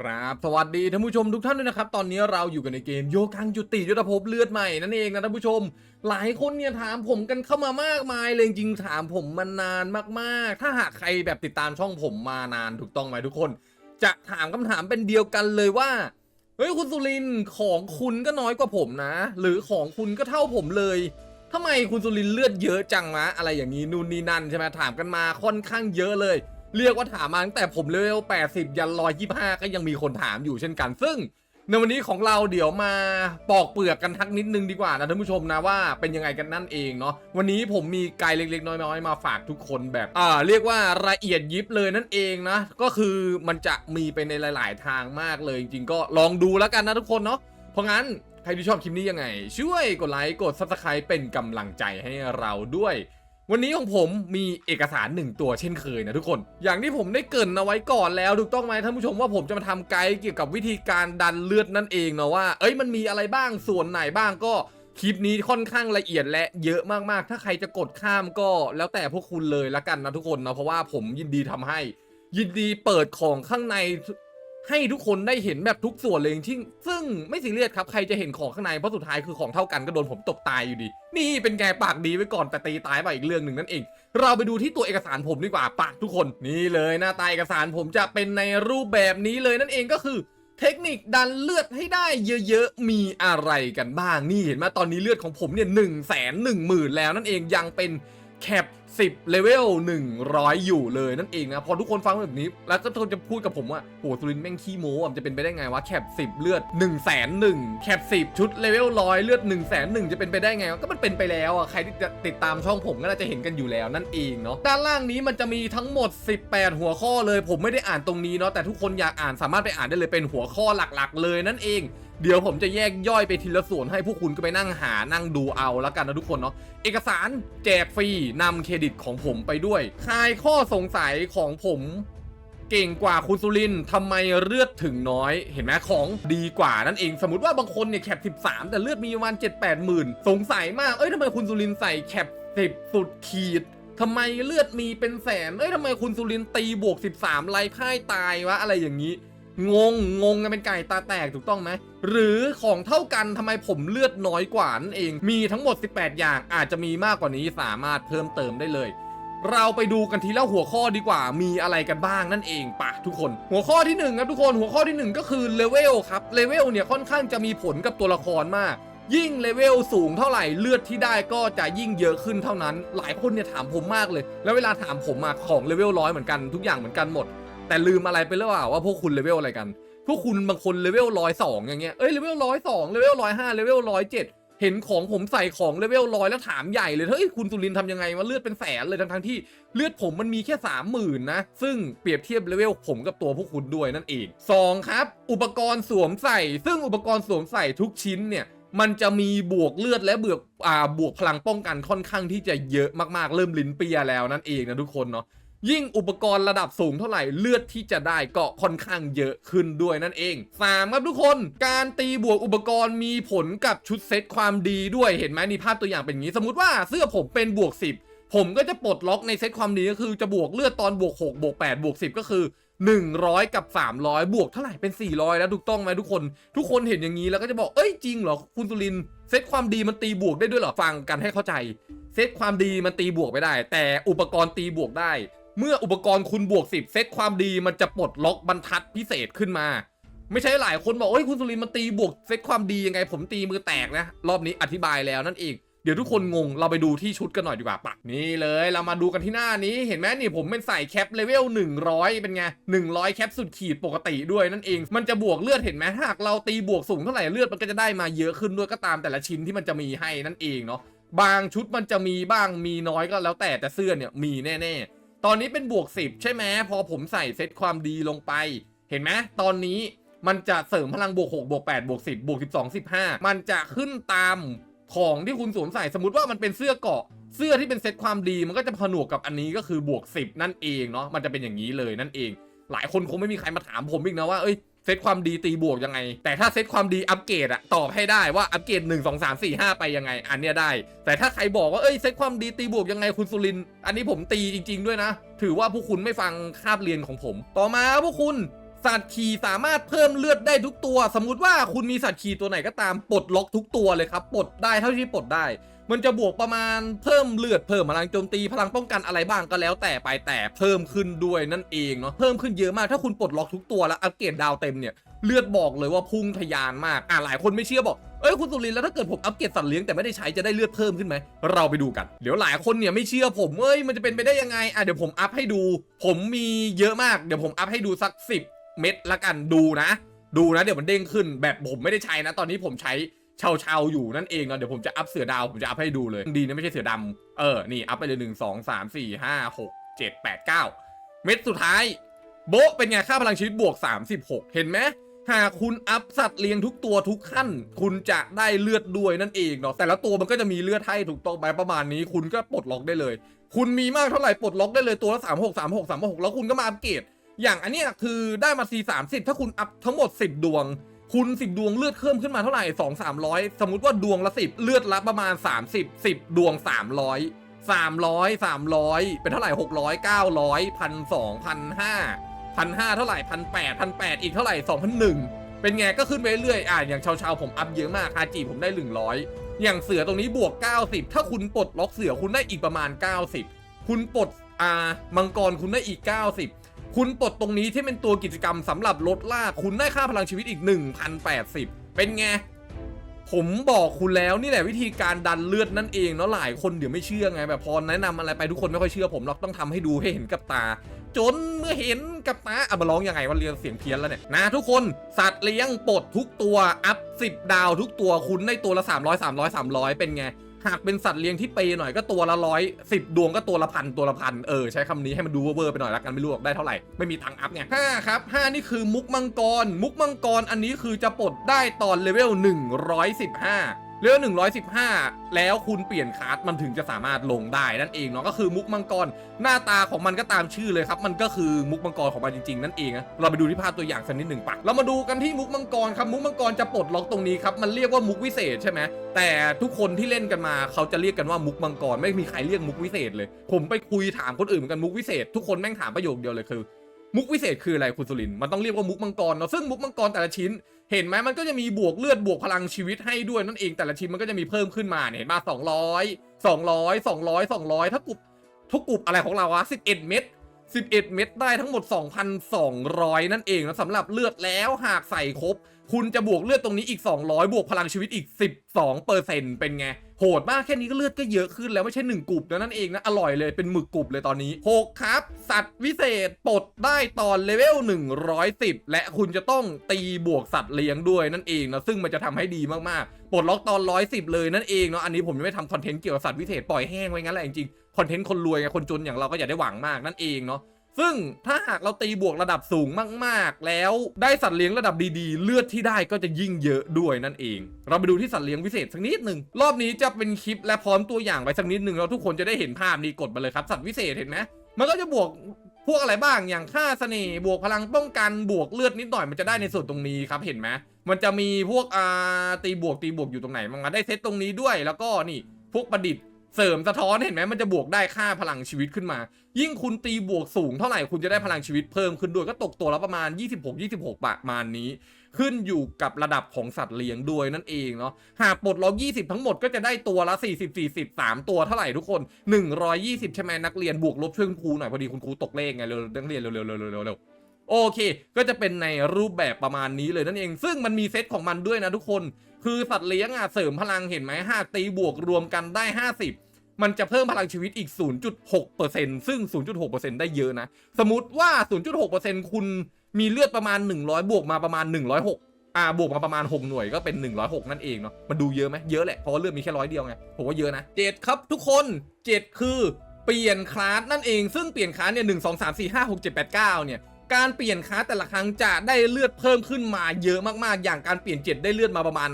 ครับสวัสดีท่านผู้ชมทุกท่านด้วยนะครับ ตอนนี้เราอยู่กันในเกมโยกังจุติยุทธภพเลือดใหม่นั่นเองนะท่านผู้ชม หลายคนเนี่ยถามผมกันเข้ามามากมายเลยจริงถามผมมานานมากๆ ถ้าหากใครแบบติดตามช่องผมมานานถูกต้องไหมทุกคน จะถามคำถามเป็นเดียวกันเลยว่าเฮ้ยคุณสุรินของคุณก็น้อยกว่าผมนะ หรือของคุณก็เท่าผมเลยทำไมคุณสุรินเลือดเยอะจังวะอะไรอย่างนี้นู่นนี่นั่นใช่ไหมถามกันมาค่อนข้างเยอะเลย เรียกว่าถามมาตั้งแต่ผมเลเวล80 ยัน125ก็ยังมีคนถามอยู่เช่นกัน ซึ่งในวันนี้ของเราเดี๋ยวมาปอกเปลือกกันทักนิดนึงดีกว่านะท่านผู้ชมนะว่าเป็นยังไงกันนั่นเองเนาะวันนี้ผมมีไกด์เล็กๆ น้อยๆมาฝากทุกคนแบบอ่าเรียกว่าละเอียดยิบเลยนั่นเองนะก็คือมันจะมีไปในหลาย ๆ ทางมากเลยจริงๆก็ลองดูแล้วกันนะทุกคนเนาะเพราะงั้นใครที่ชอบคลิปนี้ยังไง ช่วยกดไลค์กด subscribe เป็นกำลังใจให้เราด้วย วันนี้ของผมมีเอกสารหนึ่งตัวเช่นเคยนะทุกคน อย่างที่ผมได้เกรินเอาไว้ก่อนแล้วถูกต้องไหมท่านผู้ชมว่าผมจะมาทำไกด์เกี่ยวกับวิธีการดันเลือดนั่นเองเนาะว่า เอ้ยมันมีอะไรบ้างส่วนไหนบ้างก็คลิปนี้ค่อนข้างละเอียดและเยอะมากๆ ถ้าใครจะกดข้ามก็แล้วแต่พวกคุณเลยละกันนะทุกคนนะเพราะว่าผมยินดีทำให้ ยินดีเปิดของข้างใน ให้ทุกคนได้เห็นแบบทุกส่วนเลยจริงซึ่งไม่ซีเรียสครับใครจะเห็นของข้างในเพราะสุดท้ายคือของเท่ากันก็โดนผมตบตายอยู่ดี นี่เป็นแกปากดีไว้ก่อนแต่ตีตายไปอีกเรื่องหนึ่งนั่นเอง เราไปดูที่ตัวเอกสารผมดีกว่าปากทุกคนนี่เลยหน้าตาเอกสารผมจะเป็นในรูปแบบนี้เลยนั่นเองก็คือเทคนิคดันเลือดให้ได้เยอะๆ มีอะไรกันบ้าง นี่เห็นไหมตอนนี้เลือดของผมเนี่ยหนึ่งแสนหนึ่งหมื่นแล้วนั่นเองยังเป็น แคป10เลเวล100 อยู่เลยนั่นเองนะพอทุกคนฟังแบบนี้ แล้วก็ทุกคนจะพูดกับผมว่าโหสุรินแม่งขี้โม้จะเป็นไปได้ไงวะแคป10 เลือด 1 0 0 0 0 0แคป10 ชุดเลเวลร้อยเลือด 1 0 0 0 0 0 จะเป็นไปได้ไงก็มันเป็นไปแล้วอะใครที่จะติดตามช่องผมก็น่าจะเห็นกันอยู่แล้วนั่นเองเนาะด้านล่างนี้มันจะมีทั้งหมด 18 หัวข้อเลย ผมไม่ได้อ่านตรงนี้เนาะแต่ทุกคนอยากอ่านสามารถไปอ่านได้เลยเป็นหัวข้อหลักๆ เลยนั่นเอง เดี๋ยวผมจะแยกย่อยไปทีละส่วนให้พวกคุณก็ไปนั่งหานั่งดูเอาแล้วกันนะทุกคนเนาะเอกสารแจกฟรีนำเครดิตของผมไปด้วยคลายข้อสงสัยของผมเก่งกว่าคุณสุรินทำไมเลือดถึงน้อย เห็นไหมของดีกว่านั่นเอง สมมติว่าบางคนเนี่ยแคป 13 แต่เลือดมีประมาณ 7 8 หมื่น สงสัยมาก เอ้ยทำไมคุณสุรินใส่แคป 10 สุดขีดทำไมเลือดมีเป็นแสน เอ้ยทำไมคุณสุรินตีบวก 13ไล่พ่ายตายวะ อะไรอย่างนี้ งงงงกันเป็นไก่ตาแตกถูกต้องไหมหรือของเท่ากันทำไมผมเลือดน้อยกว่านั่นเอง มีทั้งหมด 18 อย่างอาจจะมีมากกว่านี้สามารถเพิ่มเติมได้เลย เราไปดูกันทีละหัวข้อดีกว่า มีอะไรกันบ้างนั่นเองปะทุกคน หัวข้อที่หนึ่งครับทุกคนหัวข้อที่หนึ่งก็คือเลเวลครับเลเวลเนี่ยค่อนข้างจะมีผลกับตัวละครมากยิ่งเลเวลสูงเท่าไหร่เลือดที่ได้ก็จะยิ่งเยอะขึ้นเท่านั้น หลายคนเนี่ยถามผมมากเลย แล้วเวลาถามผมมาของเลเวลร้อยเหมือนกันทุกอย่างเหมือนกันหมด แต่ลืมอะไรไปหรือเปล่าว่าพวกคุณเลเวลอะไรกัน พวกคุณบางคนเลเวลร้อยสองอย่างเงี้ยเอ้ยเลเวลร้อยสองเลเวลร้อยห้าเลเวลร้อยเจ็ดเห็นของผมใส่ของเลเวลร้อยแล้วถามใหญ่เลยเฮ้ยคุณสุรินทำยังไงว่าเลือดเป็นแสนเลยทั้งทั้งที่เลือดผมมันมีแค่สามหมื่นนะซึ่งเปรียบเทียบเลเวลผมกับตัวพวกคุณด้วยนั่นเองสองครับ อุปกรณ์สวมใส่ ซึ่งอุปกรณ์สวมใส่ทุกชิ้นเนี่ยมันจะมีบวกเลือดและบวกอ่าบวกพลังป้องกันค่อนข้างที่จะเยอะมากๆ เริ่มลิ้นเปียแล้วนั่นเองนะทุกคนเนาะ ยิ่งอุปกรณ์ระดับสูงเท่าไหร่เลือดที่จะได้ก็ค่อนข้างเยอะขึ้นด้วยนั่นเอง 3 ครับทุกคน การตีบวกอุปกรณ์มีผลกับชุดเซตความดีด้วยเห็นไหมนี่ภาพตัวอย่างเป็นอย่างนี้ สมมติว่าเสื้อผมเป็นบวก 10 ผมก็จะปลดล็อกในเซตความดีก็คือจะบวกเลือดตอนบวก6บวก8บวก10 ก็คือ 100 กับ 300 บวกเท่าไหร่เป็น 400 แล้วถูกต้องไหมทุกคน ทุกคนเห็นอย่างนี้แล้วก็จะบอกเอ้ยจริงเหรอคุณสุรินเซตความดีมันตีบวกได้ด้วยเหรอฟังกันให้เข้าใจ เซตความดีมันตีบวกไม่ได้ แต่อุปกรณ์ตีบวกได้ เมื่ออุปกรณ์คุณบวก 10 เซตความดีมันจะปลดล็อกบรรทัดพิเศษขึ้นมา ไม่ใช่หลายคนบอกเฮ้ยคุณสุรินมันตีบวกเซตความดียังไง ผมตีมือแตกนะ รอบนี้อธิบายแล้วนั่นเองเดี๋ยวทุกคนงงเราไปดูที่ชุดกันหน่อยดีกว่าปะนี่เลยเรามาดูกันที่หน้านี้เห็นไหมนี่ผมเป็นใส่แคปเลเวล100 เป็นไง 100 แคปสุดขีดปกติด้วยนั่นเอง มันจะบวกเลือดเห็นไหมหากเราตีบวกสูงเท่าไหร่เลือดมันก็จะได้มาเยอะขึ้นด้วยก็ตามแต่ละชิ้นที่มันจะมีให้นั่นเองเนาะบางชุดมันจะมีบ้างมีน้อยก็แล้วแต่แต่เสื้อเนี่ยมีแน่ๆ ตอนนี้เป็นบวก 10 ใช่ไหมพอผมใส่เซตความดีลงไป เห็นไหมตอนนี้มันจะเสริมพลังบวก6บวก8บวก10บวก12 15 มันจะขึ้นตามของที่คุณสวมใส่สมมติว่ามันเป็นเสื้อเกาะ เสื้อที่เป็นเซตความดีมันก็จะผนวกกับอันนี้ก็คือบวก 10 นั่นเองเนาะมันจะเป็นอย่างนี้เลยนั่นเอง หลายคนคงไม่มีใครมาถามผมอีกนะว่าเอ้ย ซตความดีตีบวกยังไง แต่ถ้าเซตความดีอัปเกรดอะตอบให้ได้ว่าอัปเกรด 1 2 3 4 5 ไปยังไง อันเนี้ยได้ แต่ถ้าใครบอกว่าเอ้ยเซตความดีตีบวกยังไงคุณสุรินอันนี้ผมตีจริง ๆ ด้วยนะ ถือว่าผู้คุณไม่ฟังคาบเรียนของผม ต่อมาผู้คุณ สัตว์ขี่สามารถเพิ่มเลือดได้ทุกตัว สมมุติว่าคุณมีสัตว์ขี่ตัวไหนก็ตามปลดล็อกทุกตัวเลยครับปลดได้เท่าที่ปลดได้ มันจะบวกประมาณเพิ่มเลือดเพิ่มพลังโจมตีพลังป้องกันอะไรบ้างก็แล้วแต่ไปแต่เพิ่มขึ้นด้วยนั่นเองเนาะเพิ่มขึ้นเยอะมากถ้าคุณปลดล็อกทุกตัวแล้วอัปเกรดดาวเต็มเนี่ยเลือดบอกเลยว่าพุ่งทะยานมากอะหลายคนไม่เชื่อบอกเอ้ยคุณสุรินแล้วถ้าเกิดผมอัปเกรดสัตว์เลี้ยงแต่ไม่ได้ใช้จะได้เลือดเพิ่มขึ้นไหมเราไปดูกัน เดี๋ยวหลายคนเนี่ยไม่เชื่อผมเอ้ยมันจะเป็นไปได้ยังไงอะเดี๋ยวผมอัพให้ดู ผมมีเยอะมากเดี๋ยวผมอัพให้ดูสัก10 เม็ดละกันดูนะ ดูนะเดี๋ยวมันเด้งขึ้นแบบผมไม่ได้ใช้นะ ตอนนี้ผมใช้เชาเชาๆอยู่นั่นเองเนาะเดี๋ยวผมจะอัพเสือดาวผมจะอัพให้ดูเลยดีนะไม่ใช่เสือดำเออนี่อัพไปเลยหนึ่งสองสามสี่ห้าหกเจ็ดแปดเก้าเม็ดสุดท้าย โบะเป็นไงค่าพลังชีวิตบวก 36 เห็นไหมหากคุณอัพสัตว์เลี้ยงทุกตัวทุกขั้น คุณจะได้เลือดด้วยนั่นเองเนาะแต่ละตัวมันก็จะมีเลือดให้ถูกต้องไหมประมาณนี้คุณก็ปลดล็อกได้เลย คุณมีมากเท่าไหร่ปลดล็อกได้เลยตัวละ36 36 36แล้วคุณก็มาอัปเกรด อย่างอันเนี้ยคือได้มา C 30ถ้าคุณอัพทั้งหมด 10 ดวง คุณ 10 ดวงเลือดเพิ่มขึ้นมาเท่าไหร่2 300สมมุติว่าดวงละ 10 เลือดละประมาณ 30 10 ดวง 300 300 300 เป็นเท่าไหร่ 600 900 1,200 1,500 1,500 เท่าไหร่1,800 1,800 อีกเท่าไหร่ 2,001 เป็นไงก็ขึ้นไปเรื่อยอะอย่างชาวชาวๆผมอัพเยอะมากฮาจิผมได้ 100 อย่างเสือตรงนี้บวก 90 ถ้าคุณปลดล็อกเสือคุณได้อีกประมาณ 90 คุณปลดอ่ามังกรคุณได้อีก 90 คุณปลดตรงนี้ที่เป็นตัวกิจกรรมสำหรับลดล่าคุณได้ค่าพลังชีวิตอีก 1,080 เป็นไง ผมบอกคุณแล้วนี่แหละวิธีการดันเลือดนั่นเองเนาะหลายคนเดี๋ยวไม่เชื่อไงแบบพอแนะนำอะไรไปทุกคนไม่ค่อยเชื่อผมหรอกต้องทำให้ดูให้เห็นกับตา จนเมื่อเห็นกับตาอะมาร้องยังไงว่าเรียนเสียงเพี้ยนแล้วเนี่ยนะทุกคนสัตว์เลี้ยงปลดทุกตัวอัพ10 ดาวทุกตัวคุณได้ตัวละ300 300 300 เป็นไง หากเป็นสัตว์เลี้ยงที่เปย์หน่อยก็ตัวละร้อยสิบดวงก็ตัวละพันตัวละพันเออใช้คำนี้ให้มันดูเวอร์ไปหน่อยละกันไม่รู้ได้เท่าไหร่ไม่มีตังอัพไงห้าครับห้านี่คือมุกมังกร มุกมังกรอันนี้คือจะปลดได้ตอนเลเวล115 เลเวล115 แล้วคุณเปลี่ยนคาร์ดมันถึงจะสามารถลงได้นั่นเองเนาะก็คือมุกมังกรหน้าตาของมันก็ตามชื่อเลยครับ มันก็คือมุกมังกรของมันจริงๆนั่นเองนะเราไปดูที่ภาพตัวอย่างสักนิดหนึ่งปะเรามาดูกันที่มุกมังกรครับมุกมังกรจะปลดล็อกตรงนี้ครับมันเรียกว่ามุกวิเศษใช่ไหมแต่ทุกคนที่เล่นกันมาเขาจะเรียกกันว่ามุกมังกรไม่มีใครเรียกมุกวิเศษเลย ผมไปคุยถามคนอื่นเหมือนกันมุกวิเศษทุกคนแม่งถามประโยคเดียวเลยคือมุกวิเศษคืออะไรคุณสุรินมันต้องเรียกว่ามุกมังกรเนาะซึ่งมุกมังกรแต่ละชิ้น เห็นไหมมันก็จะมีบวกเลือดบวกพลังชีวิตให้ด้วยนั่นเองแต่ละชิ้นมันก็จะมีเพิ่มขึ้นมาเนี่ยเห็นมาสองร้อยสองร้อยสองร้อยสองร้อยถ้ากลุ่มทุกกลุ่มอะไรของเราอะสิบเอ็ดเม็ดสิบเอ็ดเม็ดได้ทั้งหมด 2,200 นั่นเองนะสำหรับเลือดแล้วหากใส่ครบ คุณจะบวกเลือดตรงนี้อีก 200 บวกพลังชีวิตอีก 12เปอร์เซ็นต์เป็นไง โหดมากแค่นี้ก็เลือดก็เยอะขึ้นแล้วไม่ใช่ 1กลุ่มแล้วนั่นเองนะ อร่อยเลยเป็นหมึกกลุ่มเลยตอนนี้ 6 ครับ สัตว์วิเศษปลดได้ตอนเลเวล 110 และคุณจะต้องตีบวกสัตว์เลี้ยงด้วยนั่นเองนะซึ่งมันจะทำให้ดีมากๆปลดล็อกตอน 110 เลยนั่นเองเนาะอันนี้ผมยังไม่ทำคอนเทนต์เกี่ยวกับสัตว์วิเศษปล่อยแห้งไว้งั้นแหละจริงคอนเทนต์คนรวยไงคนจนอย่างเราก็อย่าได้หวังมากนั่นเองเนาะ ซึ่งถ้าหากเราตีบวกระดับสูงมากๆ แล้วได้สัตว์เลี้ยงระดับดีๆ เลือดที่ได้ก็จะยิ่งเยอะด้วยนั่นเอง เราไปดูที่สัตว์เลี้ยงพิเศษสักนิดหนึ่งรอบนี้จะเป็นคลิปและพร้อมตัวอย่างไว้สักนิดหนึ่งแล้วทุกคนจะได้เห็นภาพนี้กดมาเลยครับ สัตว์วิเศษเห็นไหมมันก็จะบวกพวกอะไรบ้างอย่างค่าเสน่ห์บวกพลังป้องกันบวกเลือดนิดหน่อยมันจะได้ในส่วนตรงนี้ครับเห็นไหมมันจะมีพวกอ่าตีบวกตีบวกอยู่ตรงไหนมันได้เซตตรงนี้ด้วยแล้วก็นี่พวกประดิษฐ์ เสริมสะท้อนเห็นไหมมันจะบวกได้ค่าพลังชีวิตขึ้นมา ยิ่งคุณตีบวกสูงเท่าไหร่คุณจะได้พลังชีวิตเพิ่มขึ้นด้วยก็ตกตัวละประมาณ 26 26ประมาณนี้ ขึ้นอยู่กับระดับของสัตว์เลี้ยงด้วยนั่นเองเนาะหากปลดล็อก 20 ทั้งหมดก็จะได้ตัวละ 40 40 3 ตัวเท่าไหร่ทุกคน 120 ใช่ไหมนักเรียนบวกลบช่วยคุณครูหน่อยพอดีคุณครูตกเลขไงเร็วนักเรียนเร็วเร็วเร็วเร็วเร็วโอเค ก็จะเป็นในรูปแบบประมาณนี้เลยนั่นเอง ซึ่งมันมีเซตของมันด้วยนะทุกคน คือสัตว์เลี้ยงอะเสริมพลังเห็นไหมหากตีบวกรวมกันได้ 50 มันจะเพิ่มพลังชีวิตอีก 0.6%ซึ่ง 0.6%ได้เยอะนะ สมมติว่า 0.6%คุณมีเลือดประมาณ 100 บวกมาประมาณ 106อ่าบวกมาประมาณ 6 หน่วยก็เป็น 106 นั่นเองเนาะมันดูเยอะไหมเยอะแหละเพราะเลือดมีแค่ร้อยเดียวไงผมว่าเยอะนะ7ครับทุกคน7คือเปลี่ยนคลาสนั่นเองซึ่งเปลี่ยนคลาสเนี่ย1 2 3 4 5 6 7 8 9เนี่ย การเปลี่ยนคลาแต่ละครั้งจะได้เลือดเพิ่มขึ้นมาเยอะมากๆ อย่างการเปลี่ยน 7 ได้เลือดมาประมาณ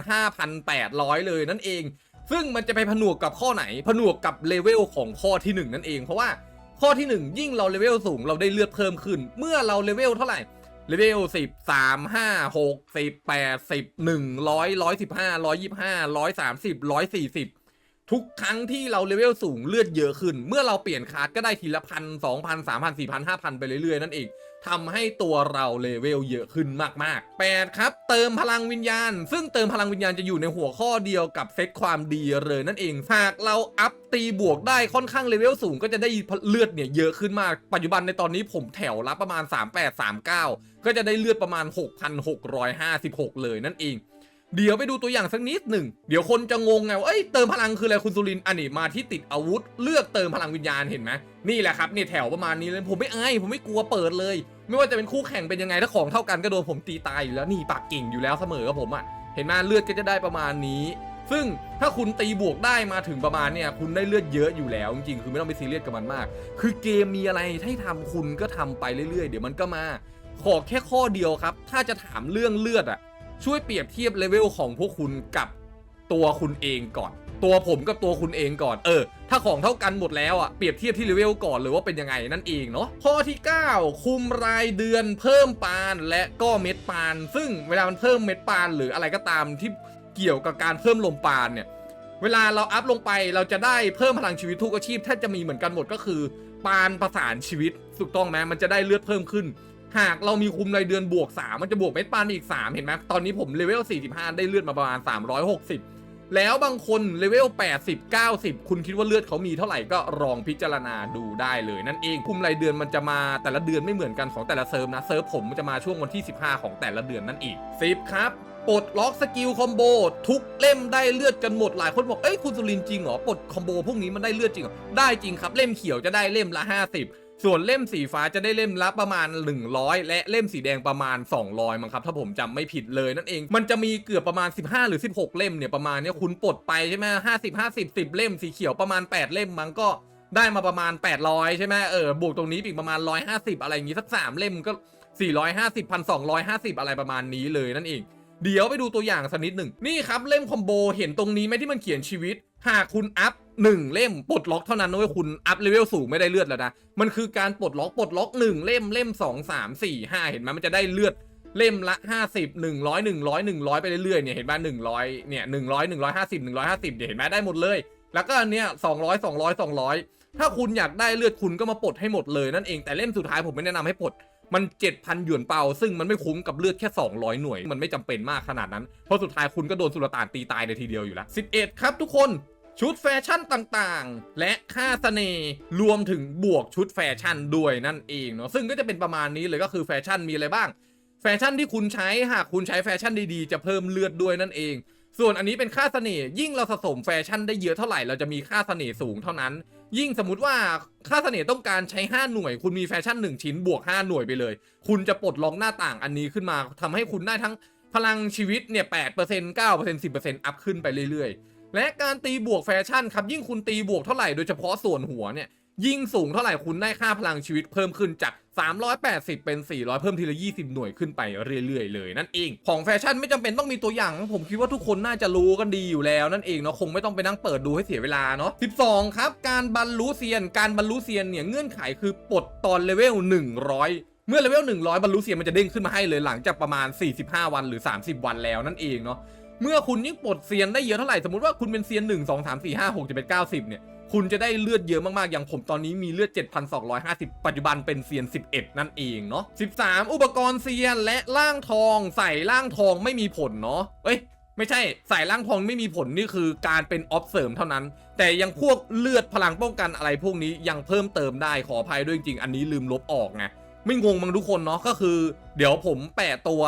5,800 เลยนั่นเอง ซึ่งมันจะไปผนวกกับข้อไหน ผนวกกับเลเวลของข้อที่ 1 นั่นเอง เพราะว่าข้อที่ 1 ยิ่งเราเลเวลสูงเราได้เลือดเพิ่มขึ้น เมื่อเราเลเวลเท่าไหร่เลเวลสิบสามห้าหกสิบแปดสิบหนึ่งร้อยร้อยสิบห้าร้อยยี่ห้าร้อยสามสิบร้อยสี่สิบทุกครั้งที่เราเลเวลสูงเลือดเยอะขึ้น เมื่อเราเปลี่ยนคาร์ดก็ได้ทีละพันสองพันสามพันสี่พันห้าพันไปเรื่อยๆ นั่นเอง ทำให้ตัวเราเลเวลเยอะขึ้นมากๆ 8 ครับ เติมพลังวิญญาณ ซึ่งเติมพลังวิญญาณจะอยู่ในหัวข้อเดียวกับเซตความดีเลยนั่นเอง หากเราอัพตีบวกได้ค่อนข้างเลเวลสูงก็จะได้เลือดเนี่ยเยอะขึ้นมาก ปัจจุบันในตอนนี้ผมแถวรับประมาณ 3839 ก็จะได้เลือดประมาณ 6,656 เลยนั่นเอง เดี๋ยวไปดูตัวอย่างสักนิดหนึ่ง เดี๋ยวคนจะงงไงว่าเอ้ยเติมพลังคืออะไรคุณสุรินอันนี้มาที่ติดอาวุธ เลือกเติมพลังวิญญาณเห็นไหมนี่แหละครับเนี่ยแถวประมาณนี้เลยผมไม่อายผมไม่กลัวเปิดเลย ไม่ว่าจะเป็นคู่แข่งเป็นยังไงถ้าของเท่ากันก็โดนผมตีตายอยู่แล้วนี่ปากเก่งอยู่แล้วเสมอกับผมอะ่ะเห็นไหมเลือดก็จะได้ประมาณนี้ ซึ่งถ้าคุณตีบวกได้มาถึงประมาณเนี่ยคุณได้เลือดเยอะอยู่แล้วจริงๆคือไม่ต้องไปซีเรียสกับมันมาก คือเกมมีอะไรให้ทำคุณก็ทำไปเรื่อยๆ เดี๋ยวมันก็มา ขอแค่ข้อเดียวครับ ถ้าจะถามเรื่องเลือดอะ ช่วยเปรียบเทียบเลเวลของพวกคุณกับตัวคุณเองก่อน ตัวผมกับตัวคุณเองก่อน เออ ถ้าของเท่ากันหมดแล้วอะเปรียบเทียบที่เลเวลก่อนเลยว่าเป็นยังไงนั่นเองเนาะ ข้อที่ 9 คุมรายเดือนเพิ่มปานและก็เม็ดปาน ซึ่งเวลามันเพิ่มเม็ดปาน หรืออะไรก็ตามที่เกี่ยวกับการเพิ่มลมปานเนี่ย เวลาเราอัพลงไปเราจะได้เพิ่มพลังชีวิตทุกอาชีพถ้าจะมีเหมือนกันหมดก็คือ ปานประสานชีวิตถูกต้องไหมมันจะได้เลือดเพิ่มขึ้น หากเรามีคุมรายเดือนบวก 3 มันจะบวกเม็ดปานอีก 3 เห็นไหมตอนนี้ผมเลเวล 45 ได้เลือดมาประมาณ 360 แล้วบางคนเลเวล 80 90 คุณคิดว่าเลือดเขามีเท่าไหร่ก็ลองพิจารณาดูได้เลยนั่นเองคุมรายเดือนมันจะมาแต่ละเดือนไม่เหมือนกันของแต่ละเซิร์ฟนะเซิร์ฟผมมันจะมาช่วงวันที่ 15 ของแต่ละเดือนนั่นเอง10ครับปลดล็อกสกิลคอมโบทุกเล่มได้เลือดกันหมดหลายคนบอกเอ้ยคุณสุรินจริงเหรอปลดคอมโบพวกนี้มันได้เลือดจริงเหรอได้จริงครับเล่มเขียวจะได้เล่มละ 50 ส่วนเล่มสีฟ้าจะได้เล่มละประมาณ 100 และเล่มสีแดงประมาณ 200มั้งครับ ถ้าผมจำไม่ผิดเลยนั่นเอง มันจะมีเกือบประมาณ 15 หรือ 16 เล่มเนี่ยประมาณเนี้ยคุณปลดไปใช่ไหมห้าสิบห้าสิบสิบเล่มสีเขียวประมาณ 8 เล่มมั้งก็ได้มาประมาณ 800 ใช่ไหมเออบวกตรงนี้อีกประมาณ 150 อะไรอย่างงี้สัก 3 เล่มก็ 450 1,250 อะไรประมาณนี้เลยนั่นเอง เดี๋ยวไปดูตัวอย่างสักนิดหนึ่งนี่ครับเล่มคอมโบเห็นตรงนี้ไหมที่มันเขียนชีวิต หากคุณอัพ1เล่มปลดล็อกเท่านั้นนะเว้ยคุณอัพเลเวลสูงไม่ได้เลือดแล้วนะ มันคือการปลดล็อกปลดล็อก1เล่มเล่ม2 3 4 5เห็นไหมมันจะได้เลือดเล่มละ50 100 100 100ไปเรื่อยๆเนี่ยเห็นไหม100เนี่ย100 150 150เนี่ยเห็นไหมได้หมดเลย แล้วก็อันเนี้ย200 200 200ถ้าคุณอยากได้เลือดคุณก็มาปลดให้หมดเลยนั่นเองแต่เล่มสุดท้ายผมไม่แนะนำให้ปลดมัน 7,000 หยวนเปา ซึ่งมันไม่คุ้มกับเลือดแค่ 200 หน่วย มันไม่จำเป็นมากขนาดนั้น เพราะสุดท้ายคุณก็โดนสุลต่านตีตายในทีเดียวอยู่แล้ว 11 ครับทุกคน ชุดแฟชั่นต่างๆ และค่าเสน่ห์รวมถึงบวกชุดแฟชั่นด้วยนั่นเองเนาะซึ่งก็จะเป็นประมาณนี้เลยก็คือแฟชั่นมีอะไรบ้าง แฟชั่นที่คุณใช้หากคุณใช้แฟชั่นดีๆ จะเพิ่มเลือดด้วยนั่นเอง ส่วนอันนี้เป็นค่าเสน่ห์ยิ่งเราสะสมแฟชั่นได้เยอะเท่าไหร่เราจะมีค่าเสน่ห์สูงเท่านั้น ยิ่งสมมติว่าค่าเสน่ห์ต้องการใช้ 5 หน่วย คุณมีแฟชั่น 1 ชิ้นบวก 5 หน่วยไปเลย คุณจะปลดล็อกหน้าต่างอันนี้ขึ้นมาทำให้คุณได้ทั้งพลังชีวิตเนี่ย8% 9% 10%อัพขึ้นไปเรื่อยๆ และการตีบวกแฟชั่นครับยิ่งคุณตีบวกเท่าไหร่โดยเฉพาะส่วนหัวเนี่ยยิ่งสูงเท่าไหร่คุณได้ค่าพลังชีวิตเพิ่มขึ้นจาก 380 เป็น 400 เพิ่มทีละ 20 หน่วยขึ้นไปเรื่อยๆ เลยนั่นเอง ของแฟชั่นไม่จำเป็นต้องมีตัวอย่าง ผมคิดว่าทุกคนน่าจะรู้กันดีอยู่แล้วนั่นเองเนาะคงไม่ต้องไปนั่งเปิดดูให้เสียเวลาเนาะ 12 ครับ การบรรลุเซียน การบรรลุเซียนเนี่ยเงื่อนไขคือปลดตอนเลเวล 100เมื่อเลเวล100 บรรลุเซียนมันจะเด้งขึ้นมาให้เลยหลังจากประมาณ 45 วันหรือ 30 วันแล้วนั่นเองเนาะ เมื่อคุณยิ่งปลดเซียนได้เยอะเท่าไหร่สมมติว่าคุณเป็นเซียน1 2 3 4 5 6 7 8 9 10เนี่ย คุณจะได้เลือดเยอะมากๆ อย่างผมตอนนี้มีเลือด 7,250 ปัจจุบันเป็นเซียน 11 นั่นเองเนาะ13 อุปกรณ์เซียนและล่างทองใส่ล่างทองไม่มีผลเนาะเอ้ยไม่ใช่ใส่ล่างทองไม่มีผลนี่คือการเป็นออฟเสริมเท่านั้น แต่ยังพวกเลือดพลังป้องกันอะไรพวกนี้ยังเพิ่มเติมได้ขออภัยด้วยจริงอันนี้ลืมลบออกไง ไม่งงมั้งทุกคนเนาะก็คือ เดี๋ยวผมแปะตัว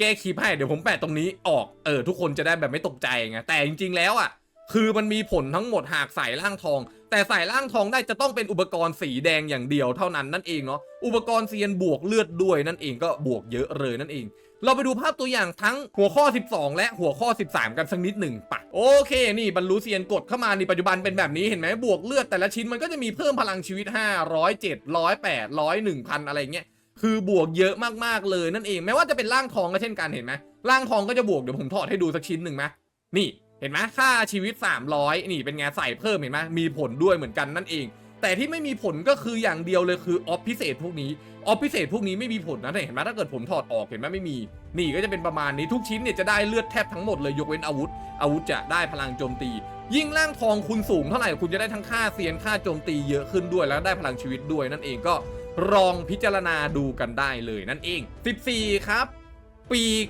แก้คลิปให้เดี๋ยวผมแปะตรงนี้ออกเออทุกคนจะได้แบบไม่ตกใจไงแต่จริงๆแล้วอะคือมันมีผลทั้งหมดหากใส่ร่างทอง แต่ใส่ร่างทองได้จะต้องเป็นอุปกรณ์สีแดงอย่างเดียวเท่านั้นนั่นเองเนาะอุปกรณ์เซียนบวกเลือดด้วยนั่นเองก็บวกเยอะเลยนั่นเอง เราไปดูภาพตัวอย่างทั้งหัวข้อ 12 และหัวข้อ 13 กันสักนิดหนึ่งปะโอเค นี่บรรลุเซียนกดเข้ามาในปัจจุบันเป็นแบบนี้เห็นไหมบวกเลือดแต่ละชิ้นมันก็จะมีเพิ่มพลังชีวิต 500 700 800 1000 อะไรเงี้ยคือบวกเยอะมากๆเลยนั่นเองแม้ว่าจะเป็นร่างทองก็เช่นกันเห็นไหมร่างทองก็จะบวกเดี๋ยวผมถอดให้ดูสักชิ้นหนึ่งไหมนี่เห็นไหมค่าชีวิต 300 นี่เป็นไงใส่เพิ่มเห็นไหมมีผลด้วยเหมือนกันนั่นเอง แต่ที่ไม่มีผลก็คืออย่างเดียวเลยคือออฟพิเศษพวกนี้ออฟพิเศษพวกนี้ไม่มีผลนะแต่เห็นไหมถ้าเกิดผมถอดออกเห็นไหมไม่มี นี่ก็จะเป็นประมาณนี้ทุกชิ้นเนี่ยจะได้เลือดแทบทั้งหมดเลยยกเว้นอาวุธ อาวุธจะได้พลังโจมตี ยิ่งร่างทองคุณสูงเท่าไหร่คุณจะได้ทั้งค่าเซียนค่าโจมตีเยอะขึ้นด้วยแล้วได้พลังชีวิตด้วยนั่นเองก็ลองพิจารณาดูกันได้เลยนั่นเอง 14 ครับ ปีก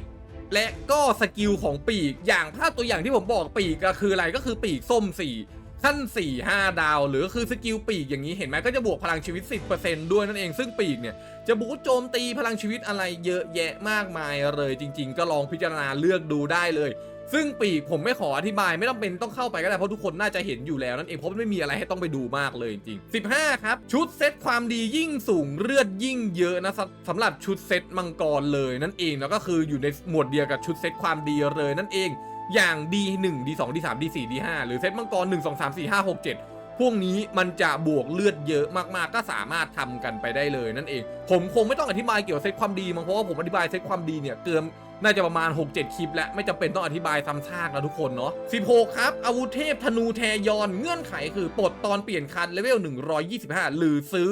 และก็สกิลของปีกอย่างภาพตัวอย่างที่ผมบอกปีกก็คืออะไรก็คือปีกส้ม4 ขั้น 4 5 ดาว หรือคือสกิลปีกอย่างนี้เห็นไหมก็จะบวกพลังชีวิต 10%ด้วยนั่นเองซึ่งปีกเนี่ย จะบูโจมตีพลังชีวิตอะไรเยอะแยะมากมายเลยจริง ๆ ก็ลองพิจารณาเลือกดูได้เลย ซึ่งปีกผมไม่ขออธิบายไม่ต้องเป็นต้องเข้าไปก็ได้ เพราะทุกคนน่าจะเห็นอยู่แล้วนั่นเองเพราะไม่มีอะไรให้ต้องไปดูมากเลยจริงๆ15 ครับ ชุดเซตความดียิ่งสูงเลือดยิ่งเยอะนะสำสำหรับชุดเซตมังกรเลยนั่นเองแล้วก็คืออยู่ในหมวดเดียวกับชุดเซตความดีเลยนั่นเอง อย่าง D1 D2 D3 D4 D5 หรือเซตมังกร 1 2 3 4 5 6 7 พวกนี้มันจะบวกเลือดเยอะมากๆ ก็สามารถทำกันไปได้เลยนั่นเอง ผมคงไม่ต้องอธิบายเกี่ยวกับเซตความดีมั้งเพราะว่าผมอธิบายเซตความดีเนี่ยเกินน่าจะประมาณ 6-7 คลิปและไม่จำเป็นต้องอธิบายซ้ำซากนะทุกคนเนาะ 16 ครับ อาวุธเทพธนูแทยอนเงื่อนไขคือปลดตอนเปลี่ยนคันเลเวล 125 หรือซื้อ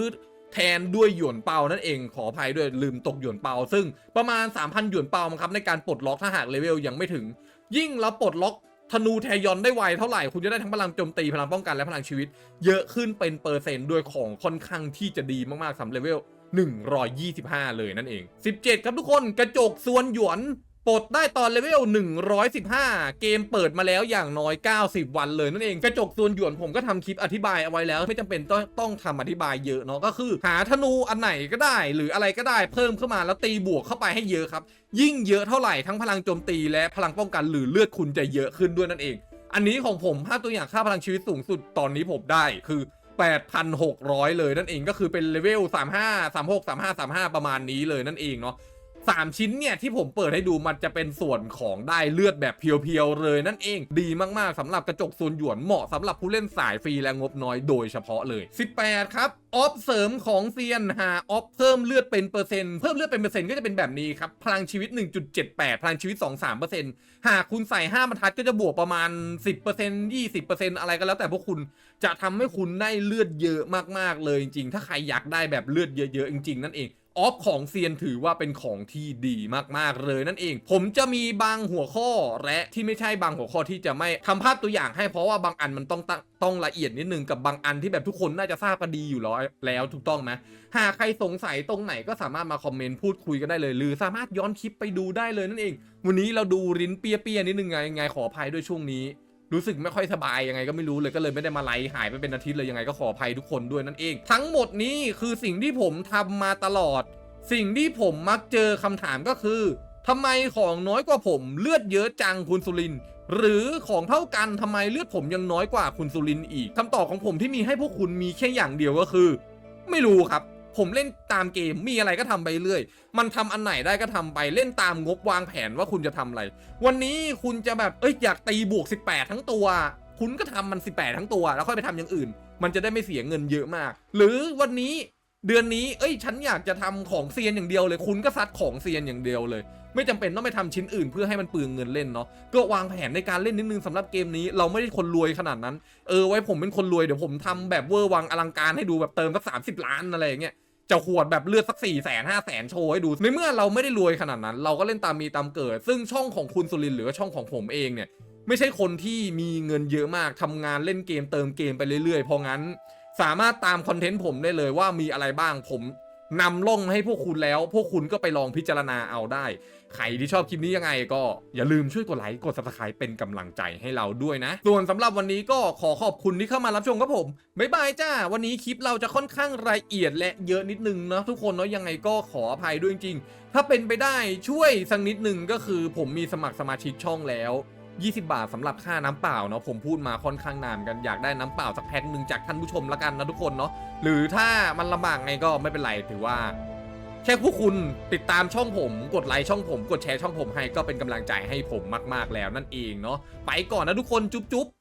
แทนด้วยหยวนเปานั่นเองขออภัยด้วยลืมตกหยวนเปา ซึ่งประมาณ 3,000 หยวนเปามั้งครับในการปลดล็อกถ้าหากเลเวลยังไม่ถึง ยิ่งเราปลดล็อกธนูแทยอนได้ไวเท่าไหร่ คุณจะได้ทั้งพลังโจมตีพลังป้องกันและพลังชีวิต เยอะขึ้นเป็นเปอร์เซ็นต์ด้วยของค่อนข้างที่จะดีมากๆสำหรับเลเวล125 เลยนั่นเอง 17 ครับทุกคนกระจกส่วนหยวน ปลดได้ตอนเลเวล 115 เกมเปิดมาแล้วอย่างน้อย 90 วันเลยนั่นเอง กระจกส่วนหยวนผมก็ทำคลิปอธิบายเอาไว้แล้ว ไม่จำเป็นต้องต้องทำอธิบายเยอะเนาะก็คือ หาธนูอันไหนก็ได้ หรืออะไรก็ได้เพิ่มเข้ามาแล้วตีบวกเข้าไปให้เยอะครับ ยิ่งเยอะเท่าไหร่ทั้งพลังโจมตีและพลังป้องกันหรือเลือดคุณจะเยอะขึ้นด้วยนั่นเอง อันนี้ของผมภาพตัวอย่างค่าพลังชีวิตสูงสุดตอนนี้ผมได้คือ8,600 เลยนั่นเองก็คือเป็นเลเวล35 36 35 35 ประมาณนี้เลยนั่นเองเนาะ สามชิ้นเนี่ยที่ผมเปิดให้ดูมันจะเป็นส่วนของได้เลือดแบบเพียวๆเลยนั่นเอง ดีมากๆสำหรับกระจกส่วนหยวนเหมาะสำหรับผู้เล่นสายฟรีและงบน้อยโดยเฉพาะเลย 18 ครับออฟเสริมของเซียนหาออฟเพิ่มเลือดเป็นเปอร์เซ็นต์เพิ่มเลือดเป็นเปอร์เซ็นต์ก็จะเป็นแบบนี้ครับพลังชีวิต 1.78 พลังชีวิต 2-3%หากคุณใส่ 5บรรทัดก็จะบวกประมาณ 10% 20%อะไรก็แล้วแต่พวกคุณจะทำให้คุณได้เลือดเยอะมากๆเลยจริงๆ ถ้าใครอยากได้แบบเลือดเยอะๆจริงๆ นั่นเอง ออฟของเซียนถือว่าเป็นของที่ดีมากๆเลยนั่นเอง ผมจะมีบางหัวข้อและที่ไม่ใช่บางหัวข้อที่จะไม่ทำภาพตัวอย่างให้เพราะว่าบางอันมันต้องตั้งต้องละเอียดนิดนึงกับบางอันที่แบบทุกคนน่าจะทราบกันดีอยู่แล้วแล้วถูกต้องไหมหากใครสงสัยตรงไหนก็สามารถมาคอมเมนต์พูดคุยกันได้เลย หรือสามารถย้อนคลิปไปดูได้เลยนั่นเอง วันนี้เราดูรินเปียเปียๆนิดนึงไงไงขออภัยด้วยช่วงนี้ รู้สึกไม่ค่อยสบายยังไงก็ไม่รู้เลยก็เลยไม่ได้มาไลฟ์หายไปเป็นอาทิตย์เลยยังไงก็ขออภัยทุกคนด้วยนั่นเอง ทั้งหมดนี้คือสิ่งที่ผมทำมาตลอด สิ่งที่ผมมักเจอคำถามก็คือทำไมของน้อยกว่าผมเลือดเยอะจังคุณสุรินหรือของเท่ากันทำไมเลือดผมยังน้อยกว่าคุณสุรินอีกคำตอบของผมที่มีให้พวกคุณมีแค่อย่างเดียวก็คือ ไม่รู้ครับ ผมเล่นตามเกมมีอะไรก็ทำไปเรื่อย มันทำอันไหนได้ก็ทำไปเล่นตามงบวางแผนว่าคุณจะทำอะไร วันนี้คุณจะแบบเอ้ยอยากตีบวก 18 ทั้งตัว คุณก็ทำมัน 18 ทั้งตัว แล้วค่อยไปทำอย่างอื่น มันจะได้ไม่เสียเงินเยอะมาก หรือวันนี้เดือนนี้ เอ้ย ฉันอยากจะทำของเซียนอย่างเดียวเลย คุณก็ซัดของเซียนอย่างเดียวเลยไม่จำเป็นต้องไปทำชิ้นอื่นเพื่อให้มันเปลืองเงินเล่นเนาะก็วางแผนในการเล่นนิดนึงสำหรับเกมนี้เราไม่ได้คนรวยขนาดนั้นเออไว้ผมเป็นคนรวยเดี๋ยวผมทำแบบเวอร์วังอลังการให้ดูแบบเติมสักสามสิบล้านอะไรอย่างเงี้ยจะขวดแบบเลือดสัก4ี่แสนห้าแสนโชว์ให้ดู ในเมื่อเราไม่ได้รวยขนาดนั้น เราก็เล่นตามมีตามเกิด ซึ่งช่องของคุณสุรินหรือช่องของผมเองเนี่ย ไม่ใช่คนที่มีเงินเยอะมากทำงานเล่นเกมเติมเกมไปเรื่อยๆ เพราะงั้น สามารถตามคอนเทนต์ผมได้เลยว่ามีอะไรบ้างผม นำล่องให้พวกคุณแล้ว พวกคุณก็ไปลองพิจารณาเอาได้ ใครที่ชอบคลิปนี้ยังไงก็อย่าลืมช่วยกดไลค์ กด subscribe เป็นกำลังใจให้เราด้วยนะ ส่วนสำหรับวันนี้ก็ขอขอบคุณที่เข้ามารับชมครับผม บ๊ายบายจ้า วันนี้คลิปเราจะค่อนข้างละเอียดและเยอะนิดนึงนะทุกคนเนาะยังไงก็ขออภัยด้วยจริงๆ ถ้าเป็นไปได้ช่วยสักนิดนึงก็คือผมมีสมัครสมาชิกช่องแล้ว 20 บาทสำหรับค่าน้ำเปล่าเนาะผมพูดมาค่อนข้างนานกันอยากได้น้ำเปล่าสักแพ็คหนึ่งจากท่านผู้ชมละกันนะทุกคนเนาะหรือถ้ามันลำบากไงก็ไม่เป็นไรถือว่า แค่พวกคุณติดตามช่องผม กดไลค์ช่องผม กดแชร์ช่องผมให้ก็เป็นกำลังใจให้ผมมาก ๆแล้วนั่นเองเนาะไปก่อนนะทุกคนจุ๊บๆ